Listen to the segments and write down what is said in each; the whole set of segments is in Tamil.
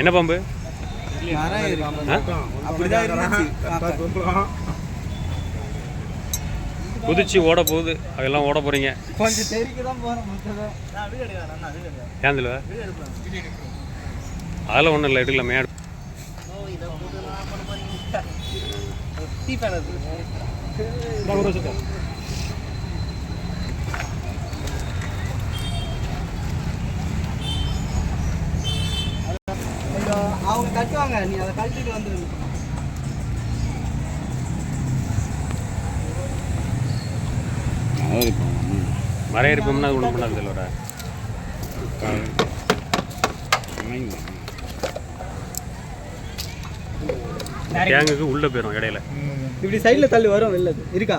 என்ன பம்பு? குதிச்சு ஓட போகுது. அதெல்லாம் ஓட போறீங்க. கொஞ்சம் ஏந்தில் அதெல்லாம் ஒன்றும் இல்லை எடுக்கலாமே. ஒரு அவங்க கட்டுவாங்க. நீ அதை கழட்டிட்டு வந்துருங்க மறையிருப்போம்னா அது ஒன்றும் பண்ணாது இல்லைடா டேங்குக்கு உள்ளே போயிடும் இடையில. இப்படி சைடுல தள்ளி வரும் வெளில அது. இருக்கா?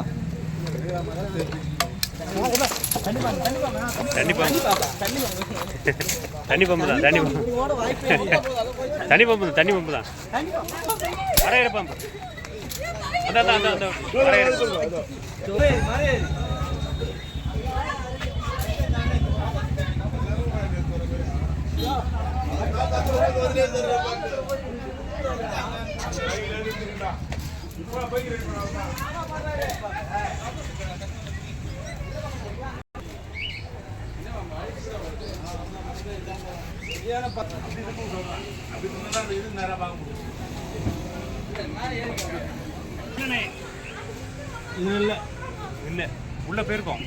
தண்ணி பம்பு தண்ணி பம்பு தான் தண்ணி பம்பு தண்ணி பம்பு தண்ணி பம்பு தான் வரையிற பம்பு அதான் அதான் அதான் அதான் மறையிற ஏய், மறையாது. இல்லை. இல்லை. உள்ளே போயிருக்கோம்.